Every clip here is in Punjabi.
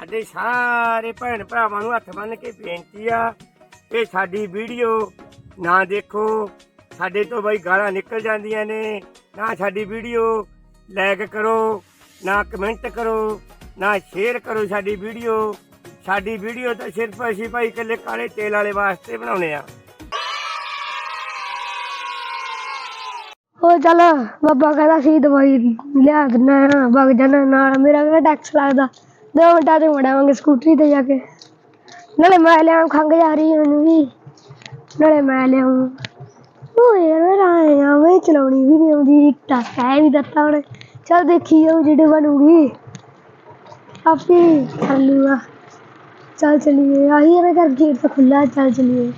ਸਾਡੇ ਸਾਰੇ ਭੈਣ ਭਰਾਵਾਂ ਨੂੰ ਹੱਥ ਬੰਨ ਕੇ ਬੇਨਤੀ ਆ ਕਿ ਸਾਡੀ ਵੀਡੀਓ ਨਾ ਦੇਖੋ। ਸਾਡੇ ਤੋਂ ਬਈ ਗਾਲਾਂ ਨਿਕਲ ਜਾਂਦੀਆਂ ਨੇ। ਨਾ ਸਾਡੀ ਵੀਡੀਓ ਲਾਈਕ ਕਰੋ, ਨਾ ਕਮੈਂਟ ਕਰੋ, ਨਾ ਸ਼ੇਅਰ ਕਰੋ ਸਾਡੀ ਵੀਡੀਓ। ਸਾਡੀ ਵੀਡੀਓ ਤਾਂ ਸਿਰਫ ਅਸੀਂ ਭਾਈ ਇਕੱਲੇ ਕਾਲੇ ਤੇਲ ਵਾਲੇ ਵਾਸਤੇ ਬਣਾਉਨੇ ਆ। ਉਹ ਚੱਲ ਬਾਬਾ ਕਹਿੰਦਾ ਸੀ ਦਵਾਈ ਲਿਆ ਦਿੰਨਾ ਵਗ ਜਾਣਾ ਨਾਲ। ਮੇਰਾ ਕਿਹੜਾ ਟੈਕਸ ਲੱਗਦਾ? ਦੋ ਮਿੰਟਾਂ ਤੇ ਮੜਾਵਾਂਗੇ ਸਕੂਟਰੀ ਤੇ ਜਾ ਕੇ। ਨਾਲੇ ਮੈਂ ਲਿਆਉਂ ਖੰਗ ਜਾ ਰਹੀ ਮੈਨੂੰ ਵੀ। ਨਾਲੇ ਮੈਂ ਲਿਆਉਂ। ਉਹ ਯਾਰ ਮੇਰਾ ਆਇਆ ਮੈਂ ਚਲਾਉਣੀ ਵੀ ਨਹੀਂ ਆਉਂਦੀ। ਇੱਕ ਤਾਂ ਵੀ ਦਿੱਤਾ ਉਹਨੇ। ਚੱਲ ਦੇਖੀ ਜਾਊ ਜਿਹੜੇ ਬਣੂਗੀ। ਆਪੇ ਕਰ ਲੂਗਾ। ਚੱਲ ਚਲੀਏ। ਆਹੀ ਹੈ ਘਰ ਗੇਟ ਤਾਂ ਖੁੱਲਾ ਚੱਲ ਚਲੀਏ।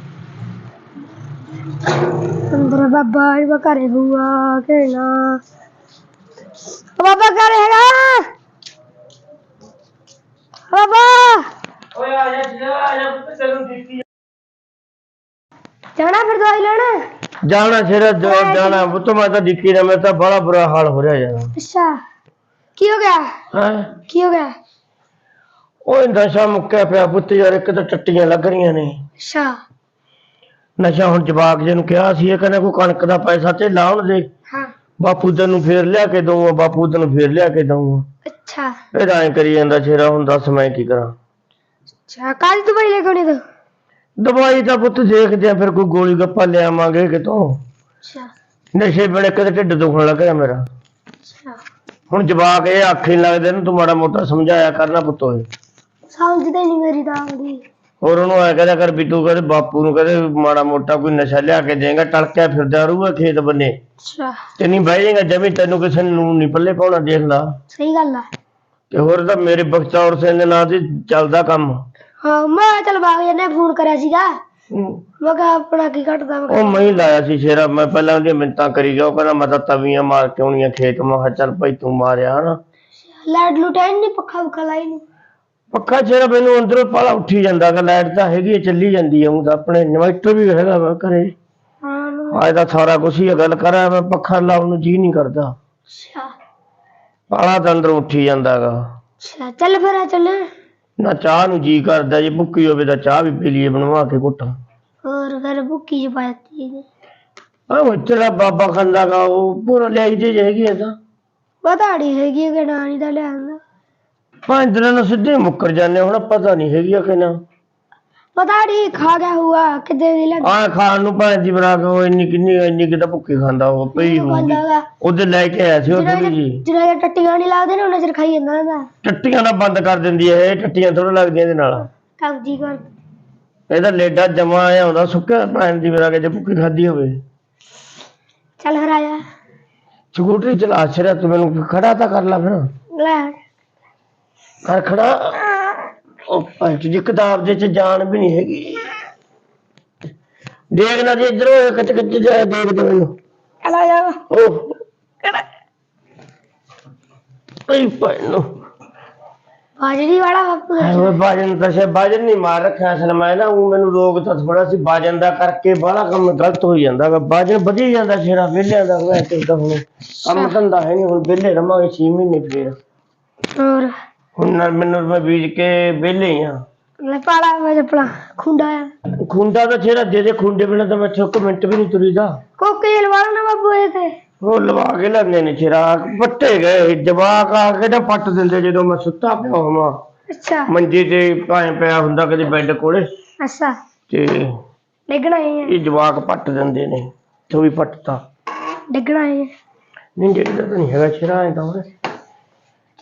ਅੰਦਰ ਬਾਬਾ ਇਹ ਘਰੇ ਹੋਊਗਾ ਕਿ ਨਾ। ਬਾਬਾ ਘਰੇ ਹੈਗਾ। ਬਾਬਾ। ਓਏ ਆ ਜਾ ਜਾ ਆ ਜਾ ਪੁੱਤ ਤੈਨੂੰ ਦਿੱਤੀ ਜਾਣਾ ਫਿਰ ਦਵਾਈ ਲੈਣ? ਜਾਣਾ ਸਿਰ ਜਾਣਾ। ਪੁੱਤ ਮੈਂ ਤਾਂ ਦਿੱਕੀ ਨਾ ਮੈਂ ਤਾਂ ਬੜਾ ਬੁਰਾ ਹਾਲ ਹੋ ਰਿਹਾ ਯਾਰ। ਅੱਛਾ। ਕੀ ਹੋ ਗਿਆ? ਹੈ? ਕੀ ਹੋ ਗਿਆ? ਓਏ ਨਸ਼ਾ ਮੁੱਕਿਆ ਪਿਆ ਪੁੱਤ ਯਾਰ ਇੱਕ ਤਾਂ ਟੱਟੀਆਂ ਲੱਗ ਰਹੀਆਂ ਨੇ। ਅੱਛਾ। ਨਸ਼ਾ ਹੁਣ ਜਵਾਕ ਜੇ ਨੂੰ ਕਿਹਾ ਸੀ ਇਹ ਕਹਿੰਦਾ ਕੋਈ ਕਣਕ ਦਾ ਪੈਸਾ ਤੇ ਲਾਉਣ ਦੇ। ਬਾਪੂ ਤੈਨੂੰ ਫੇਰ ਲਿਆ ਕੇ ਦਊਂਗਾ ਬਾਪੂ ਤੈਨੂੰ ਫੇਰ ਲਿਆ ਕੇ ਦਊਂਗਾ। ਅੱਛਾ। ਇਹ ਐਂ ਕਰੀ ਜਾਂਦਾ ਛੇਰਾ ਹੁਣ ਦੱਸ ਮੈਂ ਕੀ ਕਰਾਂ। ਅੱਛਾ ਕੱਲ ਦਵਾਈ ਲੈ ਕੇ ਆਉਣੀ ਤੂੰ? ਦਵਾਈ ਤਾਂ ਪੁੱਤ ਦੇਖਦੇ ਆ ਫਿਰ ਕੋਈ ਗੋਲੀ ਗੱਪਾ ਲਿਆਵਾਂਗੇ ਕਿਤੋਂ। ਅੱਛਾ। ਨਸ਼ੇ ਵੇਲੇ ਕਦੇ ਢਿੱਡ ਦੁਖਣ ਲੱਗ ਰਿਹਾ ਮੇਰਾ। ਅੱਛਾ। ਹੁਣ ਜਵਾਕ ਇਹ ਆਖੇ ਲੱਗਦੇ ਨੇ ਤੂੰ ਮਾੜਾ ਮੋਟਾ ਸਮਝਾਇਆ ਕਰਨਾ ਪੁੱਤ ਓਏ। ਸਮਝਦੇ ਨਹੀਂ ਮੇਰੀ ਤਾਂ ਆਉਂਦੀ ਹੋਰ ਉਹਨੂੰ ਐ ਕਹਿੰਦਾ ਕਰ ਤੂੰ ਕਹਦੇ ਬਾਪੂ ਨੂੰ ਕਹਦੇ ਮਾੜਾ ਮੋਟਾ ਕੋਈ ਨਸ਼ਾ ਲਿਆ ਕੇ ਦੇਗਾ ਟਲਕਿਆ ਫਿਰਦਾ ਰਹੂਗਾ ਖੇਤ ਬੰਨੇ। ਅੱਛਾ। ਤੇ ਨਹੀਂ ਬਹਿ ਜਾਏਗਾ ਜਮੀ ਤੈਨੂੰ ਕਿਸੇ ਨੂੰ ਨਹੀਂ ਪੱਲੇ ਪਾਉਣਾ ਦੇਖ ਲਾ ਸਹੀ ਗੱਲ ਆ। ਤੇ ਹੋਰ ਤਾਂ ਮੇਰੇ ਬਖਤੌਰ ਸਿੰਘ ਦੇ ਨਾਂ ਤੇ ਚੱਲਦਾ ਕੰਮ। ਹਾਂ ਮੈਂ ਚਲ ਬਾਗ ਜਨੇ ਫੋਨ ਕਰਿਆ ਸੀਗਾ। ਮੈਂ ਕਿਹਾ ਆਪਣਾ ਕੀ ਘਟਦਾ ਮੈਂ ਉਹ ਮੈਂ ਹੀ ਲਾਇਆ ਸੀ ਸ਼ੇਰਾ ਮੈਂ ਪਹਿਲਾਂ ਉਹਦੀਆਂ ਮਿੰਤਾਂ ਕਰੀ ਗਿਆ ਉਹ ਕਹਿੰਦਾ ਮੈਂ ਤਾਂ ਤਵੀਆਂ ਮਾਰ ਕੇ ਆਉਣੀਆਂ ਖੇਤ ਮੈਂ ਕਿਹਾ ਚੱਲ ਭਾਈ ਤੂੰ ਮਾਰਿਆ ਹਨਾ। ਲਾਈਟ ਲੁਟੈਨ ਨਹੀਂ ਪੱਖਾ ਬੁੱਖਾ ਲਾਈ ਨਹੀਂ ਪੱਖਾ ਸ਼ੇਰਾ ਮੈਨੂੰ ਅੰਦਰੋਂ ਪਾਲਾ ਉੱਠੀ ਜਾਂਦਾ ਗਾ ਲਾਈਟ ਤਾਂ ਹੈਗੀ ਹੈ, ਚੱਲੀ ਜਾਂਦੀ ਹੈ ਉਹ ਤਾਂ ਆਪਣੇ ਇਨਵਰਟਰ ਵੀ ਹੈਗਾ ਵਾ ਘਰੇ। ਹਾਂ ਅੱਜ ਤਾਂ ਸਾਰਾ ਕੁਛ ਹੀ ਹੈ, ਗੱਲ ਕਰਾਂ ਮੈਂ ਪੱਖਾ ਲਾਉਣ ਨੂੰ ਜੀ ਨਹੀਂ ਕਰਦਾ। ਅੱਛਾ। ਪਾਲਾ ਤਾਂ ਅੰਦਰੋਂ ਉੱਠੀ ਜਾਂਦਾ ਗਾ। ਅੱਛਾ ਚੱਲ ਫਿਰ ਆ ਚੱਲ। ਨਾ ਚਾਹ ਨੂੰ ਜੀ ਕਰਦਾ ਜੇ ਭੁੱਕੀ ਹੋਵੇ ਤਾਂ ਚਾਹ ਵੀ ਪੀ ਲਈਏ ਬਣਵਾ ਕੇ ਘੁੱਟ। ਹੋਰ ਫਿਰ ਬੁੱਕੀ ਚ ਪਾਤੀ ਆ ਤੇਰਾ ਬਾਬਾ ਖੰਦਾ ਗਾ ਉਹ ਪੂਰਾ ਲਿਆਈ ਜੇ ਹੈਗੀ ਆ ਤਾਂ। ਬਤਾੜੀ ਹੈਗੀ ਕਿ ਤਾਂ ਲਿਆਂਦਾ। ਪੰਜ ਦਿਨਾਂ ਨੂੰ ਸਿੱਧੇ ਮੁੱਕਰ ਜਾਂਦੇ ਹੁਣ ਪਤਾ ਨਹੀਂ ਹੈਗੀ ਆ ਕਿ ਨਾ। ਬਤਾੜੀ ਖਾ ਗਿਆ ਹੁਆ ਕਿਤੇ ਦੀ ਲੱਗ। ਆ ਖਾਣ ਨੂੰ ਭਾਂ ਜੀ ਬਣਾ ਕੇ ਉਹ ਇੰਨੀ ਕਿੰਨੀ ਇੰਨੀ ਕਿਤਾ ਭੁੱਕੀ ਖਾਂਦਾ ਉਹ ਪਈ ਹੋਊਗੀ। ਉਹਦੇ ਲੈ ਕੇ ਆਇਆ ਸੀ ਉਹ ਥੋੜੀ ਜੀ ਜਿਹੜਾ ਜਿਹਾ ਟੱਟੀਆਂ ਨਹੀਂ ਲਾਉਂਦੇ ਨਾ ਉਹਨਾਂ ਚਿਰ ਖਾਈ ਜਾਂਦਾ ਨਾ ਟੱਟੀਆਂ ਨਾਲ ਬੰਦ ਕਰ ਦਿੰਦੀ ਹੈ ਇਹ ਟੱਟੀਆਂ ਥੋੜਾ ਲੱਗਦੀਆਂ ਇਹਦੇ ਨਾਲ। ਕਬਜੀ ਕਰ ਇਹਦਾ ਲੇਡਾ ਜਮਾ ਆਇਆ ਹੁੰਦਾ ਸੁੱਕਿਆ ਭੈਣ ਦੀ ਬਣਾ ਕੇ ਜੇ ਭੁੱਕੀ ਖਾਦੀ ਹੋਵੇ। ਚੱਲ ਫਿਰ ਆਇਆ ਸਕੂਟਰੀ ਚਲਾ ਛੜਿਆ ਤੂੰ ਮੈਨੂੰ ਖੜਾ ਤਾਂ ਕਰ ਲੈ ਫਿਰ। ਲੈ। ਕਰ ਖੜਾ ਉਹ ਭਾਈ ਜੀ ਕਿਤਾਬ ਦੇ ਚ ਜਾਨ ਵੀ ਨਹੀਂ ਹੈਗੀ। ਦੇਖ ਨਾ ਜੀ ਇਧਰੋਂ ਕੱਚ ਕੱਚ ਜਾ ਦੇਖ ਤੇ ਮੈਨੂੰ। ਆ ਜਾ। ਉਹ ਅਈ ਭਾਈ ਨੂੰ ਬਾਜਰੀ ਵਾਲਾ ਬਾਪੂ। ਉਹ ਬਾਜਨ ਤਾਂ ਸੇ ਬਾਜਨ ਨਹੀਂ ਮਾਰ ਰੱਖਿਆ ਅਸਲ ਮੈਂ ਨਾ ਉਹ ਮੈਨੂੰ ਰੋਗ ਤਾਂ ਥੋੜਾ ਸੀ ਬਾਜਨ ਦਾ ਕਰਕੇ ਬਾਹਲਾ ਕੰਮ ਗਲਤ ਹੋ ਜਾਂਦਾ ਗਾ। ਬਾਜਨ ਵਧੀ ਜਾਂਦਾ ਸ਼ੇਰਾ ਵਿਹਲਿਆਂ ਦਾ ਮੈਂ ਤੇ ਤਾਂ ਹੁਣ ਕੰਮ ਧੰਦਾ ਹੈ ਨਹੀਂ ਹੁਣ ਵਿਹਲੇ ਰਵਾਂਗੇ 6 ਮਹੀਨੇ ਫੇਰ। ਹੋਰ? ਹੁਣ ਨਾਲ ਮੈਨੂੰ ਮੈਂ ਬੀਜ ਕੇ ਵਿਹਲੇ ਹੀ ਆ। ਲੈ ਪਾਲਾ ਮੈਂ ਚੱਪਲਾ ਖੁੰਡਾ ਆ। ਖੁੰਡਾ ਤਾਂ ਛੇਰਾ ਦੇ ਦੇ ਖੁੰਡੇ ਬਿਨਾਂ ਤਾਂ ਮੈਂ ਇੱਕ ਮਿੰਟ ਵੀ ਨਹੀਂ ਤੁਰੀਦਾ। ਕੋਕੇਲ ਵਾਲਾ ਨਾ ਬਾਪੂ ਇਹ ਤੇ। ਉਹ ਲਵਾ ਕੇ ਲੈਂਦੇ ਨੇ ਛੇਰਾ ਪੱਟੇ ਗਏ ਜਵਾਕ ਆ ਕੇ ਤਾਂ ਪੱਟ ਦਿੰਦੇ ਜਦੋਂ ਮੈਂ ਸੁੱਤਾ ਪਿਆ ਹੋਵਾਂ। ਅੱਛਾ। ਮੰਜੇ ਤੇ ਭਾਵੇਂ ਪਿਆ ਹੁੰਦਾ ਕਦੇ ਬੈੱਡ ਕੋਲੇ। ਅੱਛਾ। ਤੇ ਡਿੱਗਣਾ ਹੈ ਇਹ ਜਵਾਕ ਪੱਟ ਦਿੰਦੇ ਨੇ ਤੇ ਉਹ ਵੀ ਪੱਟਤਾ। ਡਿੱਗਣਾ ਹੈ ਨਹੀਂ ਜਿਹੜਾ ਤਾਂ ਨਹੀਂ ਹੈਗਾ ਐ ਤਾਂ ਉਹਨੇ।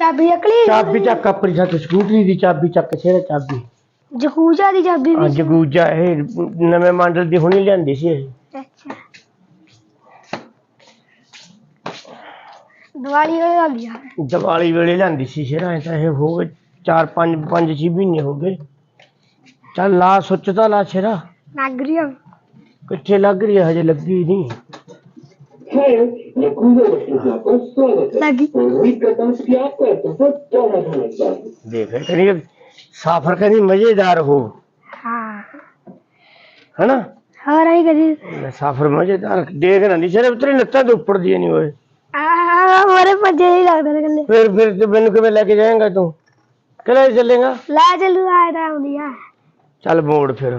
ਚਾਬੀ ਅਕਲੀ ਚਾਬੀ ਚੱਕ ਆਪਣੀ ਸੱਚ ਸਕੂਟਰੀ ਦੀ ਚਾਬੀ ਚੱਕ ਛੇਰਾ ਚਾਬੀ। ਜਕੂਜਾ ਦੀ ਚਾਬੀ ਵੀ ਅੱਜ ਗੂਜਾ ਇਹ ਨਵੇਂ ਮਾਡਲ ਦੀ ਹੁਣੀ ਲਿਆਂਦੀ ਸੀ ਇਹ। ਅੱਛਾ। ਦੀਵਾਲੀ ਹੋਈ ਵਾਲੀ ਆ। ਦੀਵਾਲੀ ਵੇਲੇ ਲਿਆਂਦੀ ਸੀ ਸ਼ੇਰਾ ਐ ਤਾਂ ਇਹ ਹੋ ਗਏ 4 5 5 6 ਮਹੀਨੇ ਹੋ ਗਏ। ਚੱਲ ਲਾ ਸੁੱਚ ਤਾਂ ਲਾ ਸ਼ੇਰਾ ਲੱਗ ਰਹੀ ਆ। ਕਿੱਥੇ ਲੱਗ ਰਹੀ ਹੈ ਹਜੇ ਲੱਗੀ ਨਹੀਂ। ਲੱਗੀ ਦੇਖ ਕਹਿੰਦੀ ਸਾਫਰ ਕਹਿੰਦੀ ਮਜ਼ੇਦਾਰ ਹੋ। ਹਾਂ। ਹੈਨਾ? ਹੋਰ ਆਈ ਕਦੀ? ਸਾਫਰ ਮਜ਼ੇਦਾਰ ਦੇਖ ਨਾ ਨਹੀਂ ਸ਼ੇਰਾ ਉਤਰੀ ਲੱਤਾਂ ਦੇ ਉੱਪਰ ਦੀ ਨਹੀਂ ਓਏ। ਆ ਮਰੇ ਭੱਜੇ ਹੀ ਲੱਗਦੇ ਨੇ ਕੱਲੇ ਫਿਰ ਫਿਰ ਤੇ ਮੈਨੂੰ ਕਿਵੇਂ ਲੈ ਕੇ ਜਾਏਂਗਾ ਤੂੰ? ਕਿਹੜਾ ਚੱਲੇਗਾ? ਲੈ ਚੱਲੂ ਆਇਆ ਤਾਂ ਆਉਂਦੀ ਆ। ਚੱਲ ਮੋੜ ਫਿਰ।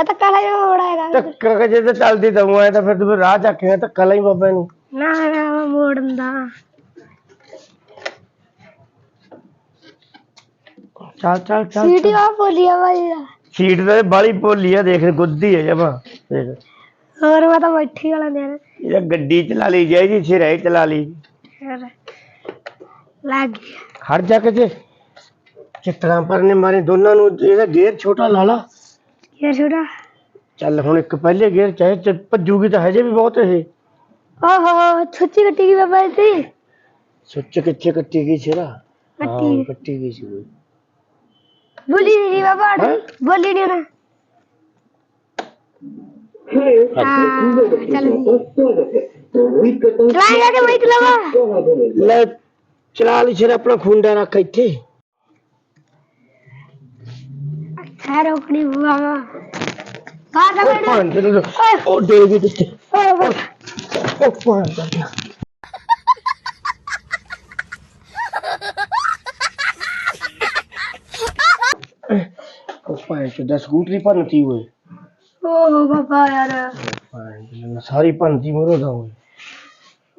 ਲੈ ਤਾਂ ਕਾਲਾ ਜਿਹਾ ਮੋੜ ਆਏਗਾ ਟੱਕਰ ਕੇ ਜੇ ਤੇ ਚੱਲਦੀ ਦਊਂ ਆਏ ਤਾਂ ਫਿਰ ਤੂੰ ਰਾਹ ਚੱਕੇਗਾ ਧੱਕਾ ਲਈ ਬਾਬੇ ਨੂੰ। ਨਾ ਨਾ ਮੈਂ ਮੋੜਨ ਦਾ। ਚੱਲ ਚੱਲ ਚੱਲ ਸੀਟੀ ਆ ਬੋਲੀ ਆ ਭਾਈ ਦਾ। ਸੀਟ ਤੇ ਬਾਲੀ ਭੋਲੀ ਆ ਦੇਖ ਗੁੱਦੀ ਹੈ ਜਮਾ ਦੇਖ। ਹੋਰ ਮੈਂ ਤਾਂ ਬੈਠੀ ਵਾਲਾ ਨੇ ਇਹ ਗੱਡੀ ਚਲਾ ਲਈ ਜਾਈ ਜੀ ਸਿਰੇ ਚਲਾ ਲਈ। ਲੱਗ ਗਿਆ। ਹਟ ਜਾ ਕੇ ਜੇ। ਚਿੱਤਰਾਂ ਪਰ ਨੇ ਮਾਰੇ ਦੋਨਾਂ ਨੂੰ ਇਹਦਾ ਗੇਅਰ ਛੋਟਾ ਲਾ ਲਾ। ਇਹ ਛੋਟਾ। ਚੱਲ ਹੁਣ ਇੱਕ ਪਹਿਲੇ ਗੇਅਰ ਚਾਹੇ ਚ ਭੱਜੂਗੀ ਤਾਂ ਹਜੇ ਵੀ ਬਹੁਤ ਇਹ। ਓਹੋ ਛੁੱਚੀ ਕੱਟੀ ਗਈ ਬਾਬਾ ਜੀ ਸੁੱਚ ਕਿੱਥੇ ਕੱਟੀ ਗਈ ਕੱਟੀ ਹਾਂ ਕੱਟੀ ਗਈ ਸੀ। ਬੋਲੀ ਨਹੀਂ ਬਾਬਾ ਹੈਂ? ਬੋਲੀ ਨਹੀਂ ਨਾ ਹਾਂ ਚੱਲ। ਵੀ ਚਲਾਏਗਾ ਕਿ ਮੈਂ ਚਲਾਵਾ ਲੈ ਚਲਾ ਲਈ ਸਿਰਾ ਆਪਣਾ ਖੁੰਡਾ ਰੱਖ ਇੱਥੇ। ਹੈ ਰੋਕਣੀ ਬਾਬਾ ਬਾਹਰ ਦਾ ਉਹ ਬੈਠ ਭਾਂ ਤੇ ਉਹ ਦੇ ਗਈ ਦਿੱਤੇ ਉਹ ਭਾਂ ਤੇ ਉਹ ਭਾਂ ਤੇ ਸਕੂਟਰੀ ਭੰਨਤੀ ਹੋਏ। ਓਹ ਬਾਬਾ ਯਾਰ। ਭਾਂ ਤੇ ਸਾਰੀ ਭੰਨਤੀ ਮਰੋ ਦਾ ਹੋਏ।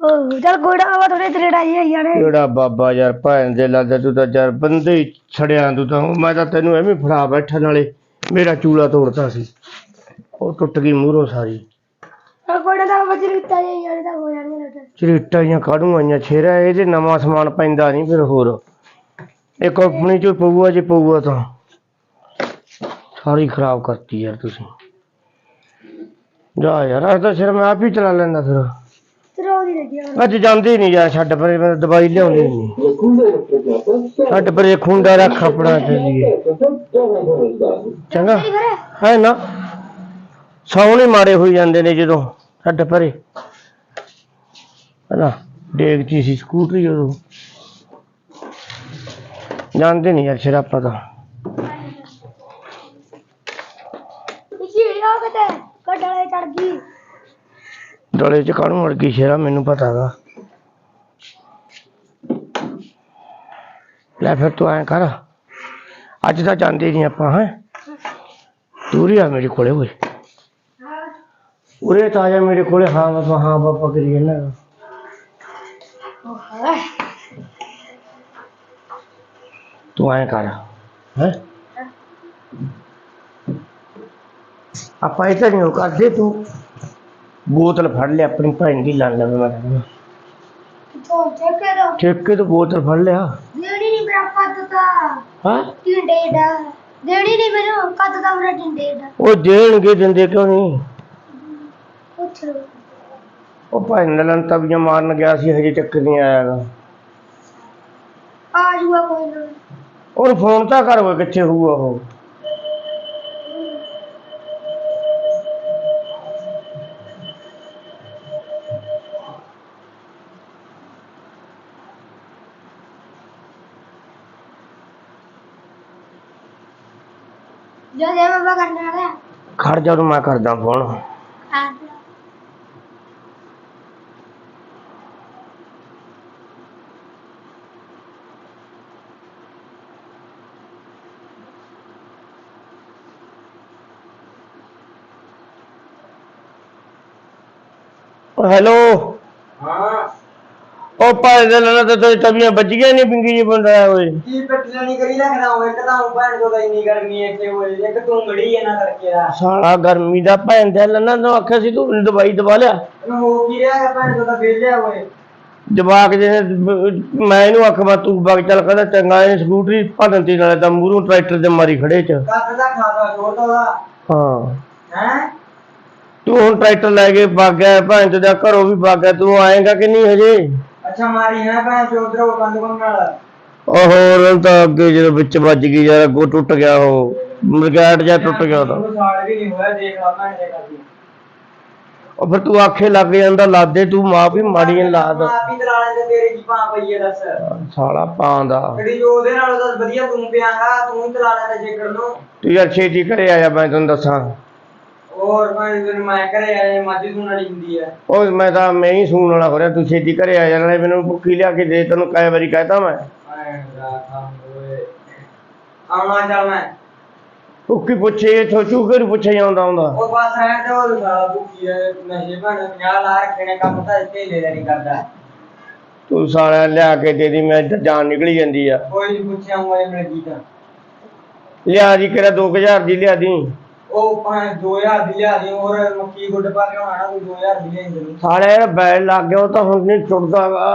ਓਹ ਚੱਲ ਗੋੜਾ ਆਵਾ ਥੋੜੇ ਤਰੇੜਾ ਜੀ ਆਈ ਜਾਣੇ। ਕਿਹੜਾ ਬਾਬਾ ਯਾਰ ਭੈਣ ਦੇ ਲੱਗਦਾ ਤੂੰ ਤਾਂ ਯਾਰ ਬੰਦੇ ਹੀ ਛੜਿਆ ਤੂੰ ਤਾਂ। ਮੈਂ ਤਾਂ ਤੈਨੂੰ ਐਵੇਂ ਫੜਾ ਬੈਠਾ ਨਾਲੇ ਮੇਰਾ ਚੂਲਾ ਤੋੜਤਾ ਸੀ। ਉਹ ਟੁੱਟ ਗਈ ਮੂਹਰੋਂ ਸਾਰੀ। ਚੱਲ ਗੋੜਾ ਦਾ ਵਜਰ ਦਿੱਤਾ ਜੀ ਜਾਣੇ ਤਾਂ ਹੋ ਜਾਣਗੇ ਲੱਟ ਚਰੀਟਾਂ ਜਾਂ ਕਾੜੂ ਆਈਆਂ? ਛੇਰਾ ਇਹਦੇ ਨਵਾਂ ਸਮਾਨ ਪੈਂਦਾ ਨਹੀਂ ਫਿਰ ਹੋਰ। ਇਹ ਕੰਪਨੀ ਚੋਂ ਪਊਆ ਜੇ ਪਊਆ ਤਾਂ। ਸਾਰੀ ਖਰਾਬ ਕਰਤੀ ਯਾਰ ਤੁਸੀਂ। ਜਾ ਯਾਰ ਅੱਜ ਤਾਂ ਸਿਰ ਮੈਂ ਆਪ ਹੀ ਚਲਾ ਲੈਂਦਾ ਫਿਰ। ਆ। ਅੱਜ ਜਾਂਦੇ ਨਹੀਂ ਯਾਰ ਛੱਡ ਪਰੇ ਮੈਂ ਦਵਾਈ ਲਿਆਉਂਦੀ ਨਹੀਂ ਛੱਡ ਪਰੇ ਖੁੰਡਾ ਰੱਖ ਆਪਣਾ ਚੱਲੀਏ ਚੰਗਾ। ਹੈ ਨਾ ਸੌਣੇ ਮਾਰੇ ਹੋਈ ਜਾਂਦੇ ਨੇ ਜਦੋਂ ਛੱਡ ਪਰੇ। ਹਨਾ ਡੇਗਤੀ ਸੀ ਸਕੂਟਰੀ ਉਦੋਂ। ਜਾਂਦੇ ਨਹੀਂ ਯਾਰ ਸ਼ਰਾਪਾ ਤਾਂ। ਕੀ ਆ ਕਿਤੇ ਕਟੜੇ ਚੜ ਗਈ। ਡਲੇ ਚ ਕਾਹਨੂੰ ਮੜ ਗਈ ਸ਼ੇਰਾ, ਮੈਨੂੰ ਪਤਾ ਗਾ ਲੈ ਫਿਰ ਤੂੰ ਐਂ ਕਰ, ਅੱਜ ਤਾਂ ਜਾਂਦੇ ਨਹੀਂ ਆਪਾਂ, ਹੈ। ਦੂਰੀ ਆ ਮੇਰੇ ਕੋਲੇ ਓਏ। ਉਰੇ ਤਾਂ ਆ ਜਾ ਮੇਰੇ ਕੋਲੇ, ਹਾਂ ਬਾਬਾ ਹਾਂ ਬਾਬਾ, ਕਰੀ ਨਾ ਤੂੰ ਐਂ ਕਰ, ਹੈ। ਆਪਾਂ ਇਹ ਤਾਂ ਨਹੀਂ ਉਹ ਕਰਦੇ ਤੂੰ। ਬੋਤਲ ਫੜ ਲੈ ਆਪਣੀ ਭੈਣ ਦੀ ਲੰਨ ਲਵੇ ਮੈਂ। ਕਹਿੰਦਾ। ਤੋਂ ਚੱਕੇ ਦੋ ਠੇਕੇ ਤੋਂ ਬੋਤਲ ਫੜ ਲਿਆ। ਦੇਣੀ ਨਹੀਂ ਮੇਰਾ ਕੱਦ ਤਾਂ। ਹਾਂ? ਟਿੰਡੇ ਦਾ। ਦੇਣੀ ਨਹੀਂ ਮੈਨੂੰ ਕੱਦ ਤਾਂ ਮੇਰਾ ਟਿੰਡੇ ਦਾ। ਉਹ ਦੇਣਗੇ ਦਿੰਦੇ ਕਿਉਂ ਨਹੀਂ ਪੁੱਛ ਲਓ। ਉਹ ਭੈਣ ਦਾ ਲੰਨ ਤਬੀਆਂ ਮਾਰਨ ਗਿਆ ਸੀ ਹਜੇ ਤੱਕ ਨਹੀਂ ਆਇਆਗਾ ਆ ਜੂਆ ਕੋਈ ਨਾ। ਉਹਨੂੰ ਫੋਨ ਤਾਂ ਕਰ ਕਿੱਥੇ ਹੋਊਗਾ ਉਹ। ਜੋ ਦੇ ਬਾਬਾ ਕਰਨ ਵਾਲਾ। ਖੜ ਜਾ ਉਹਨੂੰ ਮੈਂ ਕਰਦਾ ਫੋਨ ਆ ਹੈਲੋ ਉਹ ਭੈਣ ਦੇ ਲੰਨ ਤੇ ਤੇਰੀ ਤਬੀਆਂ ਵੱਜੀਆਂ ਨਹੀਂ ਪਿੰਗੀ ਜੀ ਰਿਹਾ ਓਏ। ਕੀ ਪੱਟੀਆਂ ਨਹੀਂ ਕਰੀ ਰੱਖਦਾ ਉਹ ਇੱਕ ਤਾਂ ਭੈਣ ਕੋਲ ਇੰਨੀ ਗਰਮੀ ਇੱਥੇ ਹੋਏ ਇੱਕ ਤੂੰ ਗੜੀ ਹੈ ਨਾ ਕਰਕੇ ਦਾ ਸਾਲਾ ਗਰਮੀ ਦਾ ਭੈਣ ਦੇ ਲੰਨ ਨੂੰ ਆਖਿਆ ਸੀ ਤੂੰ ਦਵਾਈ ਦਵਾ ਲਿਆ। ਇਹਨੂੰ ਹੋ ਕੀ ਰਿਹਾ ਹੈ ਭੈਣ ਕੋਲ ਤਾਂ ਵੇਲਿਆ ਹੋਏ ਜਵਾਕ ਜਿਹਨੇ ਮੈਂ ਇਹਨੂੰ ਆਖਵਾ ਤੂੰ ਬਗ ਚੱਲ ਕਹਿੰਦਾ ਚੰਗਾ ਇਹ ਸਕੂਟਰੀ ਭੰਨਤੀ ਨਾਲੇ ਤਾਂ ਮੂਹਰੋਂ ਟਰੈਕਟਰ ਦੇ ਮਾਰੀ ਖੜੇ ਚ। ਕੱਦ ਦਾ ਖਾਦਾ ਛੋਟਾ ਦਾ ਹਾਂ। ਹੈ? ਤੂੰ ਹੁਣ ਟਰੈਕਟਰ ਲੈ ਕੇ ਵਗ ਗਿਆ ਭੈਣ ਤੇ ਦਾ ਘਰੋਂ ਵੀ ਵਗ ਗਿਆ ਤੂੰ ਆਏਗਾ ਕਿ ਨਹੀਂ ਹਜੇ? ਅੱਛਾ ਮਾਰੀ ਹੈ ਭੈਣ ਚੋਦਰ ਉਹ ਕੰਦ ਕੋਲ ਨਾਲ। ਉਹ ਹੋਰ ਤਾਂ ਅੱਗੇ ਜਦੋਂ ਵਿੱਚ ਵੱਜ ਗਈ ਯਾਰ ਅੱਗੋਂ ਟੁੱਟ ਗਿਆ ਉਹ। ਮਰਗੈਟ ਜਾਂ ਟੁੱਟ ਗਿਆ ਉਹਦਾ। ਉਹਨੂੰ ਸਾਲ ਵੀ ਨਹੀਂ ਹੋਇਆ ਦੇਖ ਲਾ ਭੈਣ ਦੇ ਕਰਦੀ ਉਹ ਫਿਰ ਤੂੰ ਆਖੇ ਲੱਗ ਜਾਂਦਾ ਲਾਦੇ ਤੂੰ ਮਾਂ ਵੀ ਮਾੜੀਆਂ ਲਾਦ। ਆਪ ਹੀ ਦਲਾ ਲੈਂਦੇ ਤੇਰੇ ਕੀ ਭਾਂ ਪਈ ਦੱਸ। ਸਾਲਾ ਪਾਂ ਦਾ। ਜਿਹੜੀ ਜੋ ਉਹਦੇ ਨਾਲ ਤਾਂ ਵਧੀਆ ਤੂੰ ਪਿਆਗਾ ਤੂੰ ਹੀ ਦਲਾ ਲੈਂਦਾ ਜੇਕਰ ਨੂੰ। ਤੂੰ ਯਾਰ ਛੇਤੀ ਘਰੇ ਆਇਆ ਮੈਂ ਤੈਨੂੰ ਦੱਸਾਂ। ਹੋਰ ਭੈਣ ਤੈਨੂੰ ਮੈਂ ਘਰੇ ਆਏ ਮੱਝ ਸੁਣ ਵਾਲੀ ਹੁੰਦੀ ਆ। ਉਹ ਮੈਂ ਤਾਂ ਮੈਂ ਹੀ ਸੂਣ ਵਾਲਾ ਹੋ ਰਿਹਾ ਤੂੰ ਛੇਤੀ ਘਰੇ ਆ ਜਾਣਾ ਮੈਨੂੰ ਭੁੱਖੀ ਲਿਆ ਕੇ ਦੇ ਤੈਨੂੰ ਕਈ ਵਾਰੀ ਕਹਿਤਾ ਮੈਂ। ਭੈਣ ਦਾ ਕੰਮ ਓਏ। ਆਉਣਾ ਚੱਲ ਮੈਂ। ਭੁੱਖੀ ਪੁੱਛੇ ਇਥੋਂ ਚੂਕੇ ਨੂੰ ਪੁੱਛੇ ਜਾਂਦਾ ਹੁੰਦਾ। ਉਹ ਬਸ ਰਹਿਣ ਦੇ ਉਹ ਸਾਲਾ ਭੁੱਖੀ ਐ ਨਸ਼ੇ ਭੈਣ 50 ਲਾ ਰੱਖੇ ਨੇ ਕੰਮ ਤਾਂ ਇੱਥੇ ਲੈ ਨਹੀਂ ਕਰਦਾ। ਤੂੰ ਸਾਲਿਆ ਲਿਆ ਕੇ ਦੇ ਦੀ ਮੈਂ ਜਾਨ ਨਿਕਲੀ ਜਾਂਦੀ ਆ। ਕੋਈ ਨਹੀਂ ਪੁੱਛਿਆ ਹੋਏ ਮੇਰੇ ਕੀ ਤਾਂ। ਲਿਆ ਦੀ ਕਿਹੜਾ 2000 ਦੀ ਲਿਆ ਦੀ। ਉਹ ਭਾਵੇਂ 2000 ਦੀ ਲਿਆ ਦੀ ਹੋਰ ਮੱਕੀ ਗੁੱਡ ਪਾ ਕੇ ਆਉਣਾ ਕੋਈ 2000 ਦੀ ਲੈ ਜਾਂਦੇ ਸਾਲਿਆ ਯਾਰ ਬੈਲ ਲੱਗ ਗਿਆ ਉਹ ਤਾਂ ਹੁਣ ਨਹੀਂ ਛੁੱਟਦਾ ਵਾ।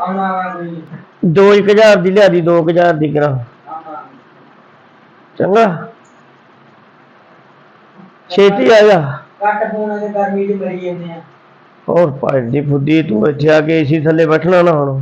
ਆਉਣਾ ਵਾ ਕੋਈ। ਨੀ, 2000 ਦੀ ਲਿਆ ਦੀ 2000 ਦੀ ਕਰਾਂ। ਚੰਗਾ। ਛੇਤੀ ਆ ਜਾ। ਕੱਟ ਫੋਨ ਤੇ ਗਰਮੀ ਚ ਮਰੀ ਜਾਂਦੇ ਆ। ਹੋਰ ਭਾਈ ਦੀ ਫੁੱਦੀ ਤੂੰ ਇੱਥੇ ਆ ਕੇ ਏਸੀ ਥੱਲੇ ਬੈਠਣਾ ਨਾ ਹੁਣ।